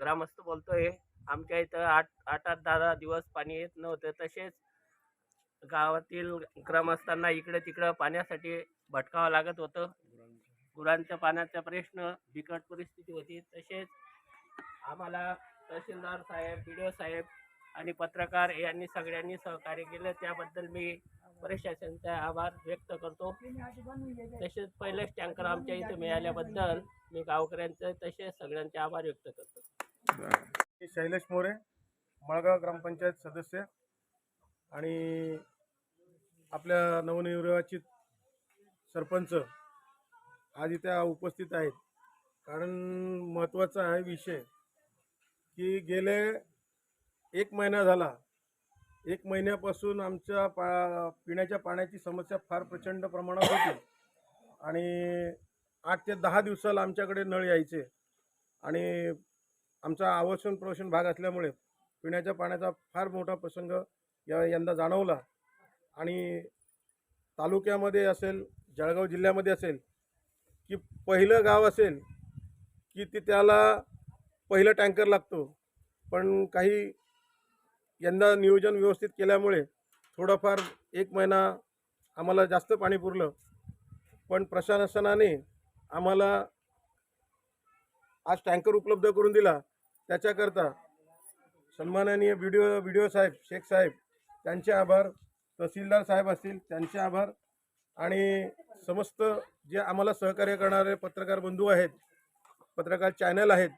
ग्रामस्थ बोलतोय आमच्या इथं आठ आठ आठ दहा दहा दिवस पाणी येत नव्हतं. तसेच गावातील ग्रामस्थांना इकडं तिकडं पाण्यासाठी भटकावं लागत होतं. गुरांच्या पाण्याचा प्रश्न बिकट परिस्थिती होती. तसेच आम्हाला तहसीलदार साहेब बी डी ओ साहेब आणि पत्रकार यांनी सगळ्यांनी सहकार्य केलं. त्याबद्दल मी प्रशासनाचे आभार व्यक्त करतो. तसेच पहिलेच टँकर आमच्या इथे मिळाल्याबद्दल मी गावकऱ्यांचे तसेच सगळ्यांचे आभार व्यक्त करतो. मी शैलेश मोरे मळगाव ग्रामपंचायत सदस्य आणि आपल्या नवनिर्वाचित सरपंच आज इथे उपस्थित आहेत. कारण महत्त्वाचा आहे विषय की गेले एक महिना झाला एक महिन्यापासून आमच्या पा पिण्याच्या पाण्याची समस्या फार प्रचंड प्रमाणात होती. आणि आठ ते दहा दिवसाला आमच्याकडे नळ यायचे. आणि आमचा आवासन प्रवसन भाग असल्यामुळे पिण्याच्या पाण्याचा फार मोठा प्रसंग या यंदा जाणवला. आणि तालुक्यामध्ये असेल जळगाव जिल्ह्यामध्ये असेल की पहिलं गाव असेल की ते त्याला पहिलं टँकर लागतो. पण काही यंदा नियोजन व्यवस्थित केल्यामुळे थोडंफार एक महिना आम्हाला जास्त पाणी पुरलं. पण प्रशासनाने आम्हाला आज टँकर उपलब्ध करून दिला. त्याच्याकरता सन्माननीय व्हिडिओ व्हिडिओ साहेब शेख साहेब त्यांचे आभार. तहसीलदार साहेब असतील त्यांचे आभार. आणि समस्त जे आम्हाला सहकार्य करणारे पत्रकार बंधू आहेत पत्रकार चॅनल आहेत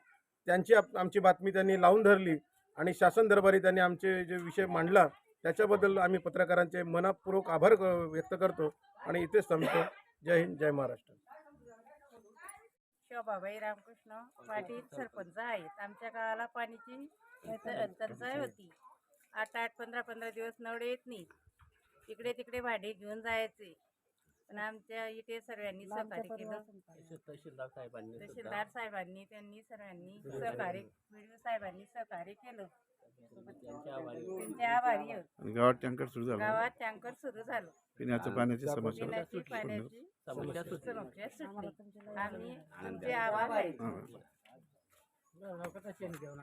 त्यांची आप आमची बातमी त्यांनी लावून धरली. आणि शासन दरबारी त्यांनी आमचे जे विषय मांडला त्याच्याबद्दल आम्ही पत्रकारांचे मनापूर्वक आभार व्यक्त करतो आणि इथेच थांबतो जय हिंद जय महाराष्ट्र. शोभाबाई रामकृष्ण पाटील सरपंच आहेत. आमच्या गावाला पाण्याची टंचाई होती. आठ आठ पंधरा पंधरा दिवस नळ येत नाही इकडे तिकडे भाडे घेऊन जायचे. पण आमच्या इथे सर्वांनी सहकार्य केलं. तसेच तहसीलदार साहेबांनी सुद्धा. तहसीलदार साहेबांनी त्यांनी सर्वांनी सहकार्य व्हिडिओ साहेबांनी सहकार्य केलं. त्यांचे आभारी त्यांचे आभारी आहोत. आणि गावात टँकर सुरू झाला. गावात टँकर सुरू झालं. पिण्याच्या पाण्याची समस्या. पिण्याची पाण्याची समस्या सुटली. समस्या सुटली आम्ही आमचे आभार आहेत हा.